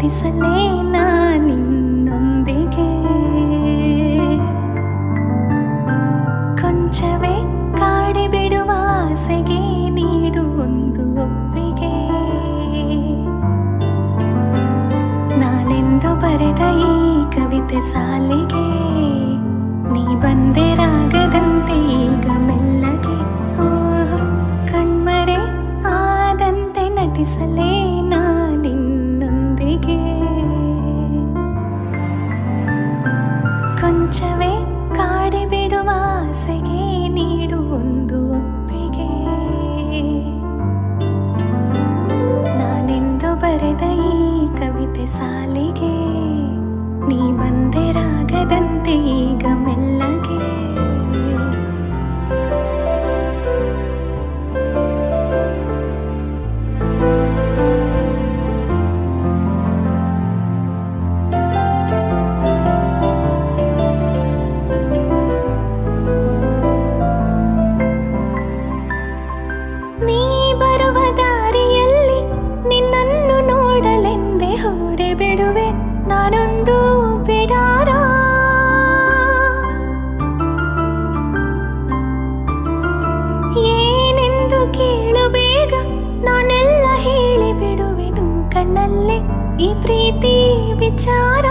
ನಟಿಸಲೇ ನಾ ನಿನ್ನೊಂದಿಗೆ. ಕೊಂಚವೇ ಕಾಡಿ ಬಿಡುವ ಆಸೆಗೆ ನೀಡು ಒಂದು ಒಪ್ಪಿಗೆ. ನಾನೆಂದು ಬರೆದ ಈ ಕವಿತೆ ಸಾಲಿಗೆ, ನೀ ಬಂದೆ ರಾಗದಂತೆ ಈಗ ಮೆಲ್ಲಗೆ. ಕಣ್ಮರೆ ಆದಂತೆ ನಟಿಸಲೇ ಕೊಂಚವೇ ಕಾಡಿ ಬಿಡುವ ಆಸೆಗೆ ನೀಡು ಒಂದು ಒಪ್ಪಿಗೆ. ನಾನೆಂದು ಬರೆದ ಈ ಕವಿತೆ ಸಾಲಿಗೆ ನೀ ಬಂದೆ ನೀ ಬರುವ ದಾರಿಯಲ್ಲಿ ನಿನ್ನನ್ನು ನೋಡಲೆಂದೇ ಹೊಡೆ ಬಿಡುವೆ, ನಾನೊಂದು ಬಿಡಾರ. ಏನೆಂದು ಕೇಳು ಬೇಗ, ನಾನೆಲ್ಲ ಹೇಳಿ ಬಿಡುವೆನು ಕಣ್ಣಲ್ಲೇ ಈ ಪ್ರೀತಿ ವಿಚಾರ.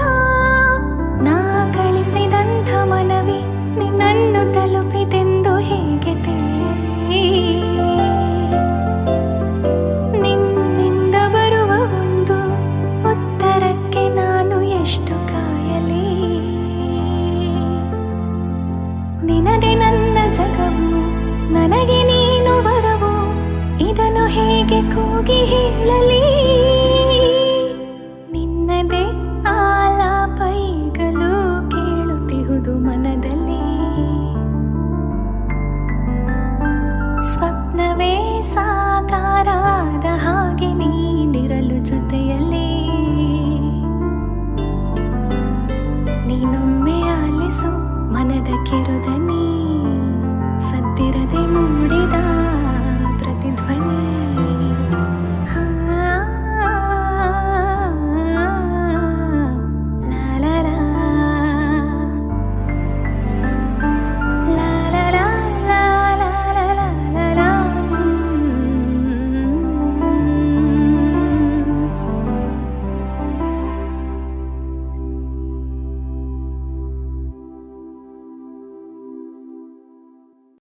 ಹೋಗಿ ಹೇಳಲಿ. ನಿನ್ನದೇ ಆಲಾಪೈಗಲು ಕೇಳುತ್ತಿಹುದು ಮನದಲ್ಲಿ. ಸ್ವಪ್ನವೇ ಸಾಕಾರಾದ ಹಾಗೆ ನೀಡಿರಲು ಜೊತೆಯಲ್ಲಿ. ನೀನೊಮ್ಮೆ ಆಲಿಸು ಮನದ ಕಿರುದನಿ.